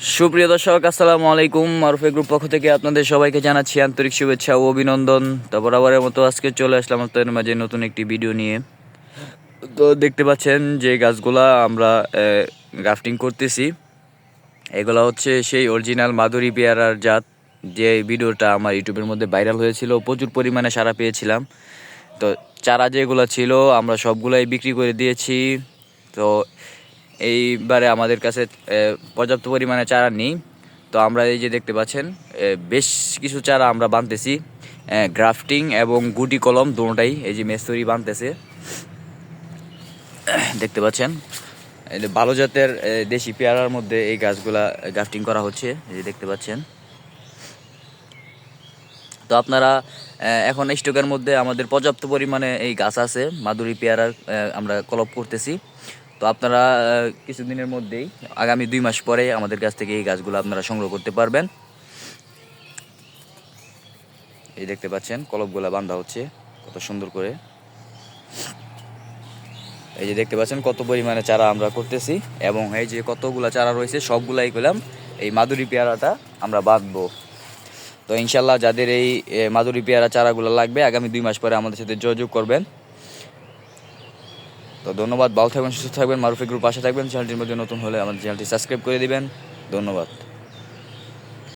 সুপ্রিয় দর্শক, আসসালামু আলাইকুম। মারুফে গ্রুপ পক্ষ থেকে আপনাদের সবাইকে জানাচ্ছি আন্তরিক শুভেচ্ছা ও অভিনন্দন। তো বরাবরের মতো আজকে চলে আসলাম আপনাদের মাঝে নতুন একটি ভিডিও নিয়ে। তো দেখতে পাচ্ছেন যে গাছগুলা আমরা গ্রাফটিং করতেছি। এগুলা হচ্ছে সেই অরিজিনাল মাধুরী পেয়ারার জাত, যে ভিডিওটা আমার ইউটিউবের মধ্যে ভাইরাল হয়েছিল। প্রচুর পরিমাণে সাড়া পেয়েছিলাম। তো চারা যেগুলো ছিল, আমরা সবগুলাই বিক্রি করে দিয়েছি। তো এইবারে আমাদের কাছে পর্যাপ্ত পরিমাণে চারা নেই। তো আমরা এই যে দেখতে পাচ্ছেন বেশ কিছু চারা আমরা বানতেছি। গ্রাফটিং এবং গুটি কলম দুটোটাই এই যে মেস্তরি বানতেছে। দেখতে পাচ্ছেন ভালো জাতের দেশি পেয়ারার মধ্যে এই গাছগুলা গ্রাফটিং করা হচ্ছে, এই যে দেখতে পাচ্ছেন। তো আপনারা এখন স্টকের মধ্যে আমাদের পর্যাপ্ত পরিমাণে এই গাছ আছে মাধুরী পেয়ারার আমরা কলপ করতেছি। তো আপনারা কিছুদিনের মধ্যেই আগামী দুই মাস পরে আমাদের কাছ থেকে এই গাছগুলো আপনারা সংগ্রহ করতে পারবেন। এই দেখতে পাচ্ছেন কলপগুলা বান্ধা হচ্ছে কত সুন্দর করে। এই যে দেখতে পাচ্ছেন কত পরিমাণে চারা আমরা করতেছি এবং এই যে কতগুলা চারা রয়েছে সবগুলাই করলাম এই মাধুরী পেয়ারাটা আমরা বাঁধবো। তো ইনশাল্লাহ যাদের এই এ, মাধুরী পেয়ারা চারাগুলো লাগবে আগামী দুই মাস পরে আমাদের সাথে যোগাযোগ করবেন। তো ধন্যবাদ, ভালো থাকবেন, সুস্থ থাকবেন মারুফি গ্রুপ পাশে থাকবেন, চ্যানেলটির মধ্যে নতুন হলে আমাদের চ্যানেলটি সাবস্ক্রাইব করে দিবেন। ধন্যবাদ।